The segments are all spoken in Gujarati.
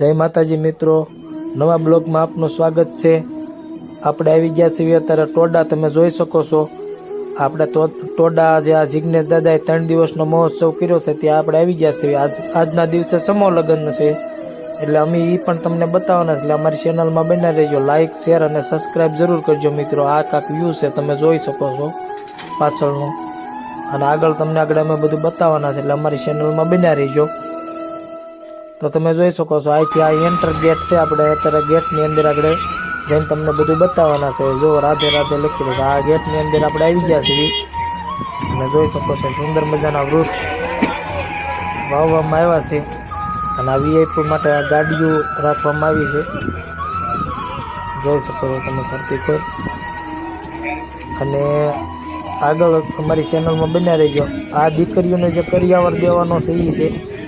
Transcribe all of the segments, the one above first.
જય માતાજી મિત્રો. નવા બ્લોગમાં આપનું સ્વાગત છે. આપણે આવી ગયા છીએ અત્યારે ટોડા. તમે જોઈ શકો છો. આપણે ટોડા જે આ જિજ્ઞેશ દાદાએ ત્રણ દિવસનો મહોત્સવ કર્યો છે. ત્યાં આપણે આવી ગયા છીએ. આજ, આજના દિવસે સમો લગ્ન છે. એટલે અમે એ પણ તમને બતાવવાના છે. એટલે અમારી ચેનલમાં બના રહેજો. લાઇક શેર અને સબસ્ક્રાઈબ જરૂર કરજો મિત્રો. આ કાંક વ્યૂ છે. તમે જોઈ શકો છો પાછળનું. અને આગળ તમને આગળ અમે બધું બતાવવાના છે. એટલે અમારી ચેનલમાં બન્યા રહીજો. તો તમે જોઈ શકો છો, અહીંથી આ એન્ટર ગેટ છે આપણે. અત્યારે ગેટની અંદર આગળ જઈને તમને બધું બતાવવાના છે. જો રાધે રાધે લખેલું છે, આ ગેટની અંદર આપણે આવી ગયા છીએ. અને જોઈ શકો છો, સુંદર મજાના વૃક્ષ વાવવામાં આવ્યા છે. અને આ વીઆઈપી માટે આ ગાડીઓ રાખવામાં આવી છે. જોઈ શકો છો તમે ફરતી કોઈ. અને આગળ અમારી ચેનલમાં બન્યા રહીજો આ દીકરીઓને જે કરિયાવર દેવાનો છે એ છે.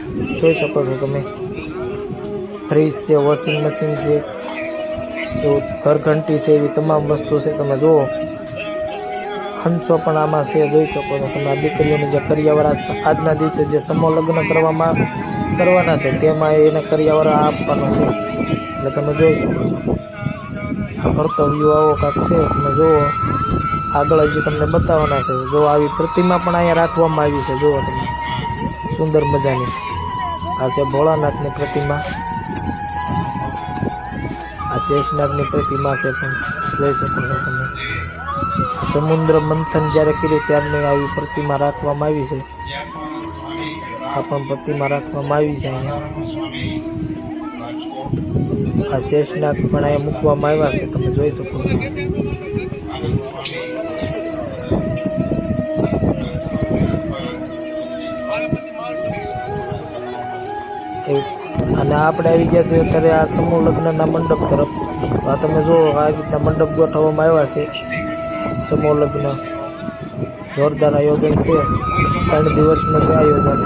જોઈ શકો છો તમે. ફ્રીજ છે, વોશિંગ મશીન છે તો ઘરઘંટી છે, એવી તમામ વસ્તુ છે. તમે જુઓ, હંસો પણ આમાં છે, જોઈ શકો છો. તમે દીકરીઓને જે કરિયાવર આજના દિવસે જે સમો લગ્ન કરવામાં કરવાના છે, તેમાં એને કરિયાવર આપવાનો છે. એટલે તમે જોઈ શકો છો. આ કર્તવ્યો આવો કાંક છે. તમે જુઓ, આગળ હજી તમને બતાવવાના છે. જો આવી પ્રતિમા પણ અહીંયા રાખવામાં આવી છે. જુઓ તમે. સુંદર મજાની. આ છે ભોળાનાથની પ્રતિમા. આ શેષનાગની પ્રતિમા છે પણ જોઈ શકો છો તમે. સમુદ્ર મંથન જ્યારે કર્યું ત્યારની આવી પ્રતિમા રાખવામાં આવી છે. આ પણ પ્રતિમા રાખવામાં આવી છે અહીંયા. આ શેષનાગ પણ અહીંયા મૂકવામાં આવ્યા છે, તમે જોઈ શકો છો. અને આપણે આવી ગયા છીએ અત્યારે આ સમૂહ લગ્નના મંડપ તરફ. આ તમે જુઓ, આ રીતના મંડપ ગોઠવવામાં આવ્યા છે સમૂહ લગ્ન. જોરદાર આયોજન છે. ત્રણ દિવસનું છે આયોજન.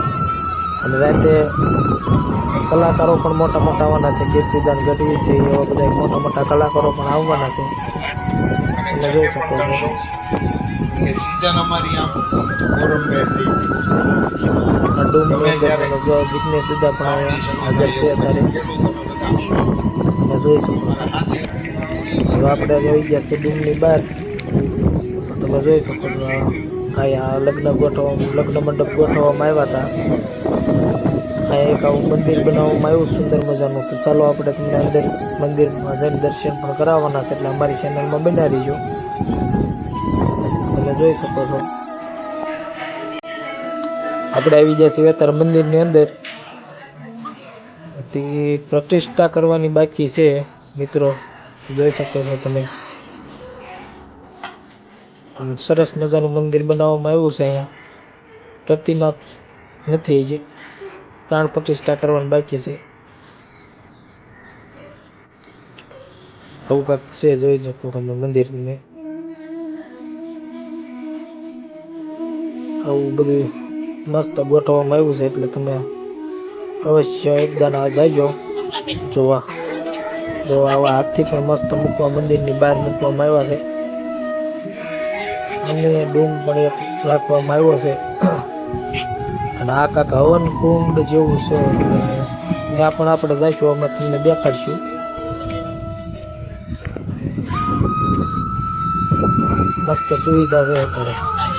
અને રાતે કલાકારો પણ મોટા મોટા આવવાના છે. કીર્તિદાન ગઢવી છે, એવા બધા મોટા મોટા કલાકારો પણ આવવાના છે. તમે જોઈ શકો છો. કે સિઝન અમારી આમ ગોરંભેર થઈ ગઈ આ ડૂમની પણ જો હાજર છે અત્યારે. તમે જોઈ શકો હવે આપણે ગયા છે ડુંગની બહાર તમે જોઈ શકો છો અહીંયા લગ્ન ગોઠવવા લગ્ન મંડપ ગોઠવવામાં આવ્યા હતા. અહીંયા એક આવું મંદિર બનાવવામાં આવ્યું સુંદર મજાનું. તો ચાલો આપણે તમને અંદર મંદિરમાં જઈને દર્શન પણ કરાવવાના છે. એટલે અમારી ચેનલમાં બનાવી રહીજો જોઈ શકો છો. આપણે આવી ગયા સિવેતર મંદિરની અંદર. પ્રતિષ્ઠા કરવાની બાકી છે, મિત્રો. જોઈ શકો છો તમે. સરસ મજાનું મંદિર બનાવવામાં આવ્યું છે અહીંયા. પ્રતિમા નથી હજી. પ્રાણ પ્રતિષ્ઠા કરવાની બાકી છે. આવું કાંક છે, જોઈ શકો તમે મંદિરને. આવું બધું મસ્ત ગોઠવવામાં આવ્યું છે એટલે તમે અવશ્ય એકદાન જાજો. જોવા. જો આવા હાથથી પણ મસ્ત મૂકવા મંદિરની બહાર મૂકવામાં આવ્યા છે. અને ડૂમ પણ એક રાખવામાં આવ્યો છે. અને આ કાંક હવન કુંડ જેવું છે. ત્યાં પણ આપણે જઈશું, અમે તમને દેખાડશું. મસ્ત સુવિધા છે અત્યારે.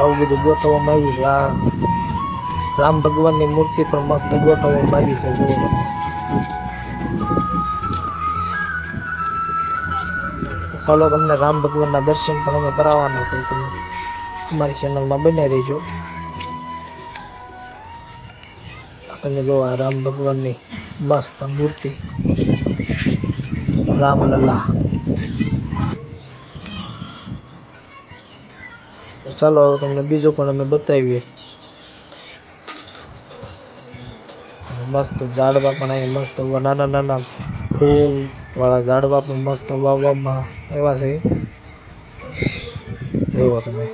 આવું બધું ગોઠવવામાં આવ્યું છે આ રામ ભગવાનની મૂર્તિ પણ મસ્ત ગોઠવવામાં આવી છે જુઓ ચાલો તમને રામ ભગવાનના દર્શન પણ અમે કરાવવાના છે તમે અમારી ચેનલમાં બને રહીજો તમે જો આ રામ ભગવાનની મસ્ત મૂર્તિ રામલલા તો ચાલો હવે તમને બીજો પણ અમે બતાવીએ. મસ્ત ઝાડવા પણ અહીં મસ્ત નાના નાના ફૂલ વાળા ઝાડવા પણ મસ્ત વાવવામાં એવા છે. જુઓ તમે.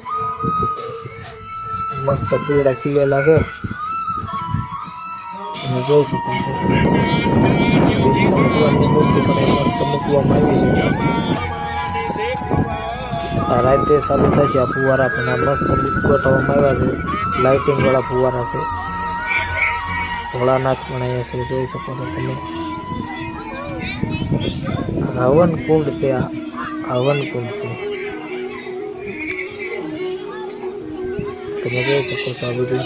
મસ્ત પીળા ખીલેલા છે. જોઈ શકો છો. મૂર્તિ પણ મસ્ત મૂકવામાં આવી છે. રાતે ચાલુ થશે. આ ફુવારા પણ આ મસ્ત ગોઠવવામાં આવ્યા છે. લાઇટિંગ વાળા ફુવારા છે. ભોળાનાથ પણ અહીંયા છે. જોઈ શકો છો તમે. હવન કુંડ છે આ. હવન કુંડ છે. તમે જોઈ શકો છો આ બધું.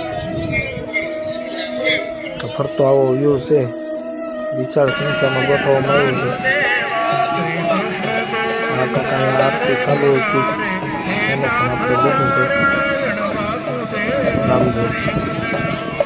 ફરતો આવો વ્યૂ છે. વિશાળ સંખ્યામાં ગોઠવવામાં આવ્યું છે. કાકા આરતી ચાલુ હતી